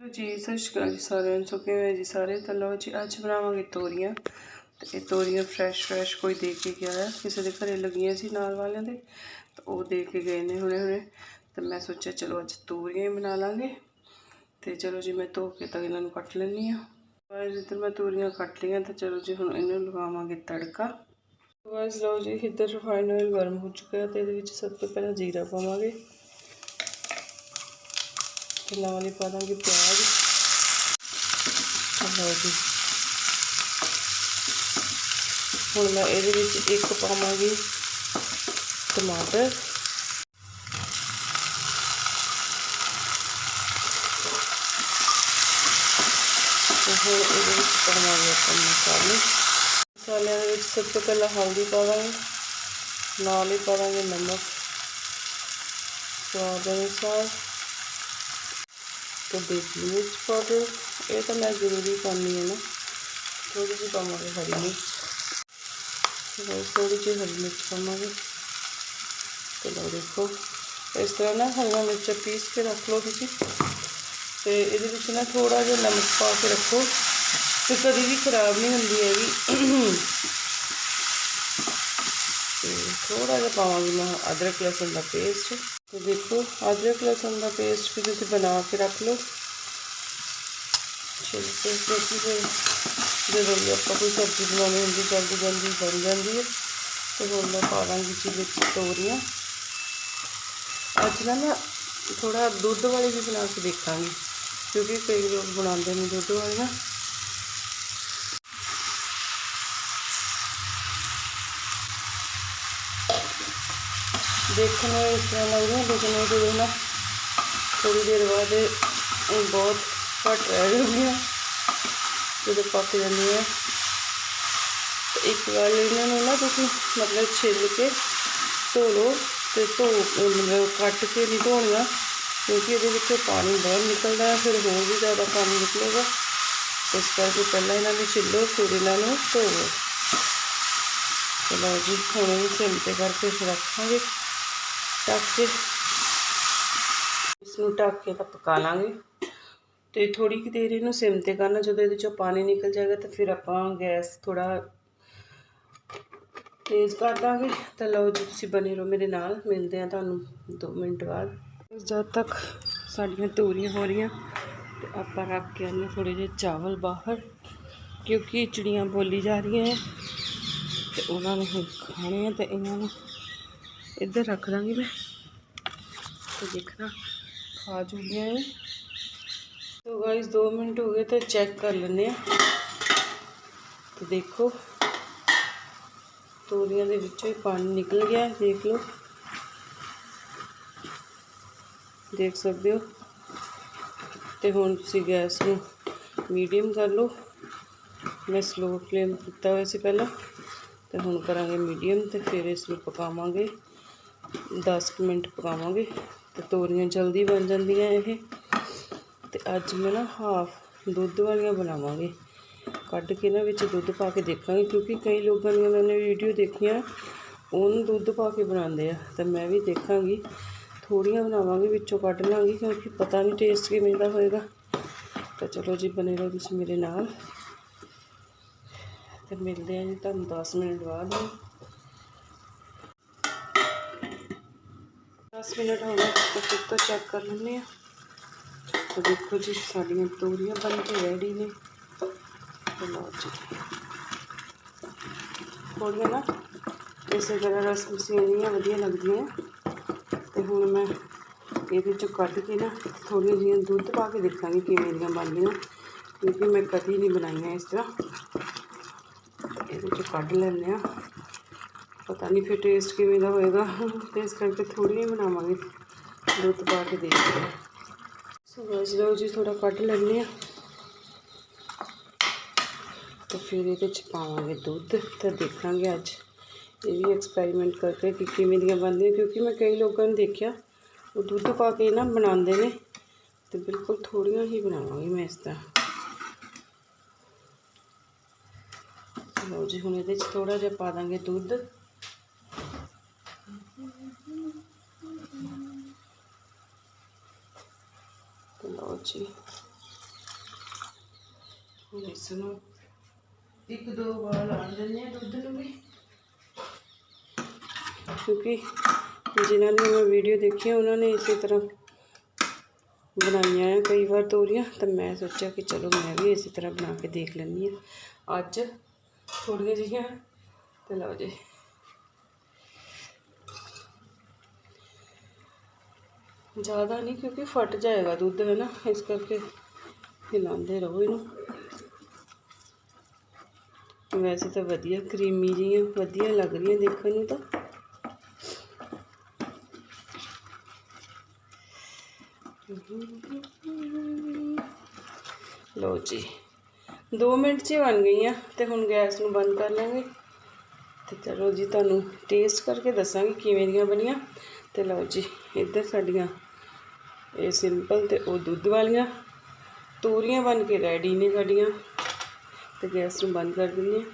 ਜੀ, ਸਤਿ ਸ਼੍ਰੀ ਅਕਾਲ ਜੀ ਸਾਰਿਆਂ ਨੂੰ, ਸੋ ਕਿਵੇਂ ਜੀ ਸਾਰੇ? ਤਾਂ ਲਓ ਜੀ, ਅੱਜ ਬਣਾਵਾਂਗੇ ਤੋਰੀਆਂ। ਤੇ ਇਹ ਤੋਰੀਆਂ ਫਰੈਸ਼ ਫਰੈਸ਼ ਕੋਈ ਦੇ ਕੇ ਗਿਆ ਹੈ ਕਿਸੇ ਦੇ ਘਰੇ ਲੱਗੀਆਂ ਸੀ ਨਾਲ ਵਾਲਿਆਂ ਦੇ, ਤਾਂ ਉਹ ਦੇ ਕੇ ਗਏ ਨੇ ਹੁਣੇ ਹੁਣੇ ਤਾਂ ਮੈਂ ਸੋਚਿਆ ਚਲੋ ਅੱਜ ਤੋਰੀਆਂ ਹੀ ਬਣਾ ਲਾਂਗੇ। ਤੇ ਚਲੋ ਜੀ, ਮੈਂ ਧੋ ਕੇ ਤਾਂ ਇਹਨਾਂ ਨੂੰ ਕੱਟ ਲੈਣੀ ਆ ਬਸ ਇੱਧਰ ਮੈਂ ਤੋਰੀਆਂ ਕੱਟ ਲਈਆਂ, ਤਾਂ ਚਲੋ ਜੀ, ਹੁਣ ਇਹਨੂੰ ਲਗਾਵਾਂਗੇ ਤੜਕਾ। ਬਸ ਲਓ ਜੀ, ਇੱਧਰ ਰਿਫਾਈਨ ਆਇਲ ਗਰਮ ਹੋ ਚੁੱਕਿਆ ਹੈ ਤੇ ਇਹਦੇ ਵਿੱਚ ਸਭ ਤੋਂ ਪਹਿਲਾਂ ਜੀਰਾ ਪਾਵਾਂਗੇ। ਤੇ ਨਾਲ ਹੀ ਪਾ ਦਾਂਗੇ ਪਿਆਜ਼। ਲਓ ਜੀ। ਹੁਣ ਮੈਂ ਇਹਦੇ ਵਿੱਚ ਇੱਕ ਪਾਵਾਂਗੀ ਟਮਾਟਰ। ਤੇ ਹੁਣ ਇਹਦੇ ਵਿੱਚ ਪਾਵਾਂਗੇ ਆਪਾਂ ਮਸਾਲੇ। ਮਸਾਲਿਆਂ ਦੇ ਵਿੱਚ ਸਭ ਤੋਂ ਪਹਿਲਾਂ ਹਲਦੀ ਪਾਵਾਂਗੇ ਨਾਲ ਹੀ ਪਾਵਾਂਗੇ ਨਮਕ। ਸਵਾਦ ਅਨੁਸਾਰ। ਤੇ ਦੇਸੀ ਮਿਰਚ ਪਾਊਡਰ ਇਹ ਤਾਂ ਮੈਂ ਜ਼ਰੂਰੀ ਪਾਉਂਦੀ ਹਾਂ ਨਾ ਥੋੜੀ ਜਿਹੀ ਪਾਵਾਂਗੇ ਹਰੀ ਮਿਰਚ ਬਸ ਥੋੜੀ ਜਿਹੀ ਹਰੀ ਮਿਰਚ ਪਾਵਾਂਗੇ ਤੇ ਲਓ ਦੇਖੋ ਇਸ ਤਰ੍ਹਾਂ ਨਾ ਹਰੀਆਂ ਮਿਰਚਾਂ ਪੀਸ ਕੇ ਰੱਖ ਲਓ ਤੁਸੀਂ ਤੇ ਇਹਦੇ ਵਿੱਚ ਨਾ ਥੋੜਾ ਜਿਹਾ ਨਮਕ ਪਾ ਕੇ ਰੱਖੋ ਤੇ ਕਦੀ ਵੀ ਖਰਾਬ ਨਹੀਂ ਹੁੰਦੀ ਹੈਗੀ ਤੇ ਥੋੜਾ ਜਿਹਾ ਪਾਵਾਂਗੀ ਮੈਂ ਅਦਰਕ ਤੇ ਦੇਖੋ, ਅਦਰਕ ਲਸਣ ਦਾ ਪੇਸਟ ਵੀ ਤੁਸੀਂ ਬਣਾ ਕੇ ਰੱਖ ਲਓ। ਚਲੋ ਕਿਉਂਕਿ ਫਿਰ ਜਦੋਂ ਵੀ ਆਪਾਂ ਕੋਈ ਸਬਜ਼ੀ ਬਣਾਉਣੀ ਹੁੰਦੀ, ਜਲਦੀ ਜਲਦੀ ਬਣ ਜਾਂਦੀ ਹੈ। ਤੇ ਹੁਣ ਮੈਂ ਪਾ ਦਾਂਗੀ ਜੀ ਵਿੱਚ ਤੋਰੀਆਂ। ਅੱਜ ਨਾ ਮੈਂ ਥੋੜਾ ਦੁੱਧ ਵਾਲੀ ਵੀ ਬਣਾ ਕੇ ਦੇਖਾਂਗੀ, ਕਿਉਂਕਿ ਕਈ ਲੋਕ ਬਣਾਉਂਦੇ ਨੇ ਦੁੱਧ ਵਾਲੀਆਂ ਦੇਖਣ ਨੂੰ ਇਸ ਤਰ੍ਹਾਂ ਲੱਗਦਾ ਲੇਕਿਨ ਇਹ ਜਦੋਂ ਨਾ ਥੋੜੀ ਦੇਰ ਬਾਅਦ ਇਹ ਬਹੁਤ ਘੱਟ ਰਹਿ ਜਾਂਦੀਆਂ ਜਦੋਂ ਪੱਕ ਜਾਂਦੀਆਂ ਤੇ ਇੱਕ ਵਾਰ ਇਹਨਾਂ ਨੂੰ ਨਾ ਤੁਸੀਂ ਮਤਲਬ ਛਿੱਲ ਕੇ ਧੋ ਲਓ ਤੇ ਧੋ ਮਤਲਬ ਕੱਟ ਕੇ ਨਹੀਂ ਧੋਣੀਆਂ ਕਿਉਂਕਿ ਇਹਦੇ ਵਿੱਚੋਂ ਪਾਣੀ ਬਹੁਤ ਨਿਕਲਦਾ ਹੈ ਫਿਰ ਹੋਰ ਵੀ ਜ਼ਿਆਦਾ ਪਾਣੀ ਨਿਕਲੇਗਾ ਇਸ ਕਰਕੇ ਪਹਿਲਾਂ ਇਹਨਾਂ ਨੂੰ ਛਿੱਲੋ ਫਿਰ ਇਹਨਾਂ ਨੂੰ ਧੋਵੋ ਚਲੋ ਜੀ ਢੱਕ ਕੇ ਇਸ ਨੂੰ ਢੱਕ ਕੇ ਤਾਂ ਪਕਾ ਲਾਂਗੇ। ਤੇ ਥੋੜੀ ਕਿ ਦੇਰ ਇਹਨੂੰ ਸਿਮ ਤੇ ਕਰਨਾ, ਜਦੋਂ ਇਹਦੇ ਚੋਂ ਪਾਣੀ ਨਿਕਲ ਜਾਏਗਾ ਤਾਂ ਫਿਰ ਆਪਾਂ ਗੈਸ ਥੋੜਾ ਤੇਜ਼ ਕਰ ਦਾਂਗੇ। ਤਾਂ ਲਓ ਜੀ, ਤੁਸੀਂ ਬਣੇ ਰਹੋ ਮੇਰੇ ਨਾਲ। ਮਿਲਦੇ ਆ ਤੁਹਾਨੂੰ 2 ਮਿੰਟ ਬਾਅਦ। ਜਦ ਤੱਕ ਸਾਡੀਆਂ ਤੋਰੀਆਂ ਹੋ ਰਹੀਆਂ, ਤੇ ਆਪਾਂ ਰੱਖ ਕੇ ਆਨੇ ਥੋੜੇ ਜਿਹੇ ਚਾਵਲ ਬਾਹਰ, ਕਿਉਂਕਿ ਚਿੜੀਆਂ ਬੋਲੀ ਜਾ ਰਹੀਆਂ ਹੈ ਤੇ ਉਹਨਾਂ ਨੂੰ ਖਾਣੇ ਆ ਤੇ ਇਹਨਾਂ ਨੂੰ ਇੱਧਰ ਰੱਖ ਦਾਂਗੀ ਮੈਂ। ਤੇ ਦੇਖਣਾ ਖਾ ਜੂਗੀਆਂ ਇਹ। ਤੋ ਗਾਇਸ 2 ਮਿੰਟ ਹੋ ਗਏ ਤੇ ਚੈੱਕ ਕਰ ਲੈਂਦੇ ਆ। ਤੇ ਦੇਖੋ, ਤੋਰੀਆਂ ਦੇ ਵਿੱਚੋਂ ਹੀ ਪਾਣੀ ਨਿਕਲ ਗਿਆ, ਦੇਖ ਲਓ। ਦੇਖ ਸਕਦੇ ਹੋ। ਤੇ ਹੁਣ ਤੁਸੀਂ ਗੈਸ ਨੂੰ ਮੀਡੀਅਮ ਕਰ ਲਓ। ਮੈਂ ਸਲੋ ਫਲੇਮ ਕੀਤਾ ਹੋਇਆ ਸੀ ਪਹਿਲਾਂ। ਤੇ ਹੁਣ ਕਰਾਂਗੇ ਮੀਡੀਅਮ ਤੇ ਫਿਰ ਇਸ ਨੂੰ ਪਕਾਵਾਂਗੇ। 10 ਕੁ ਮਿੰਟ ਪਕਾਵਾਂਗੇ ਤੇ ਤੋਰੀਆਂ ਜਲਦੀ ਬਣ ਜਾਂਦੀਆਂ ਇਹ। ਤੇ ਅੱਜ ਮੈਂ ਨਾ ਹਾਫ ਦੁੱਧ ਵਾਲੀਆਂ ਬਣਾਵਾਂਗੇ। ਕੱਢ ਕੇ ਨਾ ਵਿੱਚ ਦੁੱਧ ਪਾ ਕੇ ਦੇਖਾਂਗੇ, ਕਿਉਂਕਿ ਕਈ ਲੋਕਾਂ ਦੀਆਂ ਮੈਨੇ ਵੀਡੀਓ ਦੇਖੀਆਂ, ਉਹਨੂੰ ਦੁੱਧ ਪਾ ਕੇ ਬਣਾਉਂਦੇ ਆ। ਤਾਂ ਮੈਂ ਵੀ ਦੇਖਾਂਗੀ ਥੋੜੀਆਂ ਬਣਾਵਾਂਗੇ, ਵਿੱਚੋਂ ਕੱਢ ਲਾਂਗੀ, ਕਿਉਂਕਿ ਪਤਾ ਨਹੀਂ ਟੇਸਟ ਕਿਵੇਂ ਦਾ ਹੋਏਗਾ। ਤਾਂ ਚਲੋ ਜੀ ਬਨੇ ਰਹੋ ਤੁਸੀਂ ਮੇਰੇ ਨਾਲ। ਤੇ ਮਿਲਦੇ ਆ ਜੀ ਤੁਹਾਨੂੰ 10 ਮਿੰਟ ਬਾਅਦ। 10 ਮਿੰਟ ਹੋ ਗਏ ਤਾਂ ਫਿਰ ਤੋਂ ਚੈੱਕ ਕਰ ਲੈਂਦੇ ਆ ਤਾਂ ਦੇਖੋ ਜੀ, ਸਾਡੀਆਂ ਤੋਰੀਆਂ ਬਣ ਕੇ ਰੈਡੀ ਨੇ। ਤੇ ਲਓ ਜੀ। ਥੋੜੀਆਂ ਨਾ ਇਸੇ ਤਰ੍ਹਾਂ ਰਸ ਮਸੀਨੀਆਂ ਵਧੀਆ ਲੱਗਦੀਆਂ। ਤੇ ਹੁਣ ਮੈਂ ਇਹਦੇ ਚੋਂ ਕੱਢ ਕੇ ਨਾ ਥੋੜ੍ਹੀਆਂ ਜਿਹੀਆਂ ਦੁੱਧ ਪਾ ਕੇ ਦੇਖਾਂਗੀ ਕਿਵੇਂ ਦੀਆਂ ਬਣਦੀਆਂ। ਕਿਉਂਕਿ ਮੈਂ ਕਦੀ ਨਹੀਂ ਬਣਾਈਆਂ ਇਸ ਤਰ੍ਹਾਂ। ਇਹਦੇ ਚੋਂ ਕੱਢ ਲੈਂਦੇ ਆ ਪਤਾ ਨਹੀਂ ਫਿਰ ਟੇਸਟ ਕਿਵੇਂ ਦਾ ਹੋਏਗਾ। ਤੇ ਇਸ ਕਰਕੇ ਥੋੜ੍ਹੀਆਂ ਹੀ ਬਣਾਵਾਂਗੇ। ਦੁੱਧ ਪਾ ਕੇ ਦੇਖਦੇ ਹਾਂ ਸੋ ਬਸ ਲਓ ਜੀ ਥੋੜਾ ਕੱਢ ਲੈਂਦੇ ਆ ਤੇ ਫਿਰ ਇਹਦੇ ਚ ਪਾਵਾਂਗੇ ਦੁੱਧ। ਤੇ ਦੇਖਾਂਗੇ ਅੱਜ ਇਹ ਵੀ ਐਕਸਪੈਰੀਮੈਂਟ ਕਰਕੇ ਕਿ ਕਿਵੇਂ ਦੀਆਂ ਬਣਦੀਆਂ। ਕਿਉਂਕਿ ਮੈਂ ਕਈ ਲੋਕਾਂ ਨੂੰ ਦੇਖਿਆ, ਉਹ ਦੁੱਧ ਪਾ ਕੇ ਨਾ ਬਣਾਉਂਦੇ ਨੇ। ਤੇ ਬਿਲਕੁਲ ਥੋੜੀਆਂ ਹੀ ਬਣਾਵਾਂਗੀ ਮੈਂ ਇਸ ਤਰ੍ਹਾਂ। ਲਓ ਜੀ, ਹੁਣ ਇਹਦੇ ਚ ਥੋੜਾ ਜਿਹਾ ਪਾ ਦਾਂਗੇ ਦੁੱਧ। ਤੇ ਲਓ ਜੀ ਹੁਣ ਇਸ ਨੂੰ ਇੱਕ ਦੋ ਵਾਰ ਲਾ ਦਿੰਦੇ ਆ ਦੁੱਧ ਨੂੰ ਵੀ ਕਿਉਂਕਿ ਜਿਨ੍ਹਾਂ ਨੇ ਮੈਂ ਵੀਡੀਓ ਦੇਖੀ ਉਹਨਾਂ ਨੇ ਇਸੇ ਤਰ੍ਹਾਂ ਬਣਾਈਆਂ ਆ ਕਈ ਵਾਰ ਤੋਰੀਆਂ ਤਾਂ ਮੈਂ ਸੋਚਿਆ ਕਿ ਚਲੋ ਮੈਂ ਵੀ ਇਸੇ ਤਰ੍ਹਾਂ ਬਣਾ ਕੇ ਦੇਖ ਲੈਂਦੀ ਹਾਂ ਅੱਜ ਥੋੜ੍ਹੀਆਂ ਜਿਹੀਆਂ ਤੇ ਲਓ ਜੀ ਜ਼ਿਆਦਾ ਨਹੀਂ ਕਿਉਂਕਿ ਫਟ ਜਾਏਗਾ ਦੁੱਧ, ਹੈ ਨਾ? ਇਸ ਕਰਕੇ ਹਿਲਾਉਂਦੇ ਰਹੋ ਇਹਨੂੰ। ਵੈਸੇ ਤਾਂ ਵਧੀਆ ਕਰੀਮੀ ਜਿਹੀਆਂ, ਵਧੀਆ ਲੱਗ ਰਹੀਆਂ ਦੇਖਣ ਨੂੰ ਤਾਂ। ਲਓ ਜੀ 2 ਮਿੰਟ 'ਚ ਬਣ ਗਈਆਂ ਤੇ ਹੁਣ ਗੈਸ ਨੂੰ ਬੰਦ ਕਰ ਲਾਂਗੇ। ਤੇ ਚਲੋ ਜੀ, ਤੁਹਾਨੂੰ ਟੇਸਟ ਕਰਕੇ ਦੱਸਾਂਗੇ ਕਿਵੇਂ ਦੀਆਂ ਬਣੀਆਂ। ਤੇ ਲਓ ਜੀ, ਇੱਧਰ ਸਾਡੀਆਂ ਇਹ ਸਿੰਪਲ ਤੇ ਉਹ ਦੁੱਧ ਵਾਲੀਆਂ। ਤੋਰੀਆਂ ਬਣ ਕੇ ਰੈਡੀ ਨੇ ਸਾਡੀਆਂ। ਤੇ ਗੈਸ ਨੂੰ ਬੰਦ ਕਰ ਦਿੰਦੇ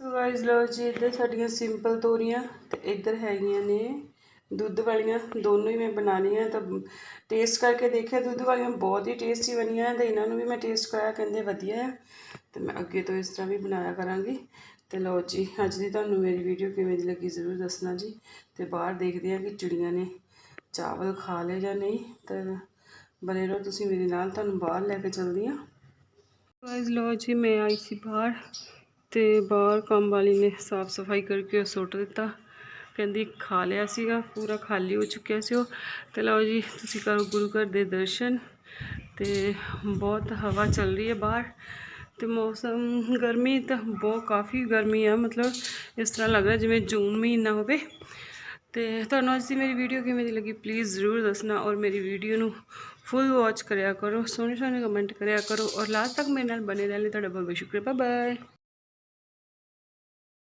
ਸੋ ਗਾਇਸ ਲਓ ਜੀ, ਇੱਧਰ ਸਾਡੀਆਂ ਸਿੰਪਲ ਤੋਰੀਆਂ ਤੇ ਇੱਧਰ ਹੈਗੀਆਂ ਨੇ ਦੁੱਧ ਵਾਲੀਆਂ। ਦੋਨੋਂ ਹੀ ਮੈਂ ਬਣਾਉਣੀਆਂ ਤਾਂ ਟੇਸਟ ਕਰਕੇ ਦੇਖਿਆ, ਦੁੱਧ ਵਾਲੀਆਂ ਬਹੁਤ ਹੀ ਟੇਸਟੀ ਬਣੀਆਂ ਤੇ ਇਹਨਾਂ ਨੂੰ ਵੀ ਮੈਂ ਟੇਸਟ ਕਰਾਇਆ, ਕਹਿੰਦੇ ਵਧੀਆ ਹੈ ਤੇ ਮੈਂ ਅੱਗੇ ਤੋਂ ਇਸ ਤਰ੍ਹਾਂ ਵੀ ਬਣਾਇਆ ਕਰਾਂਗੀ। ਤੇ ਲਓ ਜੀ, ਅੱਜ ਦੀ ਤੁਹਾਨੂੰ ਮੇਰੀ ਵੀਡੀਓ ਕਿਵੇਂ ਦੀ ਲੱਗੀ ਜ਼ਰੂਰ ਦੱਸਣਾ ਜੀ। ਤੇ ਬਾਹਰ ਦੇਖਦੇ ਹਾਂ ਕਿ ਚਿੜੀਆਂ ਨੇ ਚਾਵਲ ਖਾ ਲਏ ਜਾਂ ਨਹੀਂ। ਤੇ ਬਨੇ ਰਹੋ ਤੁਸੀਂ ਮੇਰੇ ਨਾਲ, ਤੁਹਾਨੂੰ ਬਾਹਰ ਲੈ ਕੇ ਚੱਲਦੀ ਹਾਂ। ਗਾਇਸ ਲਓ ਜੀ, ਮੈਂ ਆਈ ਸੀ ਬਾਹਰ ਤੇ ਬਾਹਰ ਕੰਮ ਵਾਲੀ ਨੇ ਸਾਫ਼ ਸਫ਼ਾਈ ਕਰਕੇ ਉਹ ਸੁੱਟ ਦਿੱਤਾ। ਕਹਿੰਦੀ ਖਾ ਲਿਆ ਸੀਗਾ, ਪੂਰਾ ਖਾਲੀ ਹੋ ਚੁੱਕਿਆ ਸੀ ਉਹ। ਤੇ ਲਓ ਜੀ, ਤੁਸੀਂ ਕਰੋ ਗੁਰੂ ਘਰ ਦੇ ਦਰਸ਼ਨ ਤੇ ਬਹੁਤ ਹਵਾ ਚੱਲ ਰਹੀ ਹੈ ਬਾਹਰ। ਤੇ ਮੌਸਮ, ਗਰਮੀ ਤਾਂ ਬਹੁਤ ਕਾਫੀ ਗਰਮੀ ਆ, ਮਤਲਬ ਇਸ ਤਰ੍ਹਾਂ ਲੱਗ ਰਿਹਾ ਜਿਵੇਂ ਜੂਨ ਮਹੀਨਾ ਹੋਵੇ। ਤੇ ਤੁਹਾਨੂੰ ਅੱਜ ਦੀ ਮੇਰੀ ਵੀਡੀਓ ਕਿਵੇਂ ਦੀ ਲੱਗੀ ਪਲੀਜ਼ ਜ਼ਰੂਰ ਦੱਸਣਾ ਔਰ ਮੇਰੀ ਵੀਡੀਓ ਨੂੰ ਫੁੱਲ ਵਾਚ ਕਰਿਆ ਕਰੋ ਸੋਹਣੇ ਸੋਹਣੇ ਕਮੈਂਟ ਕਰਿਆ ਕਰੋ ਔਰ ਲਾਸਟ ਤੱਕ ਮੇਰੇ ਨਾਲ ਬਣੇ ਰਹਿਣ ਲਈ ਤੁਹਾਡਾ ਬਹੁਤ ਬਹੁਤ ਸ਼ੁਕਰੀਆ ਬਾਏ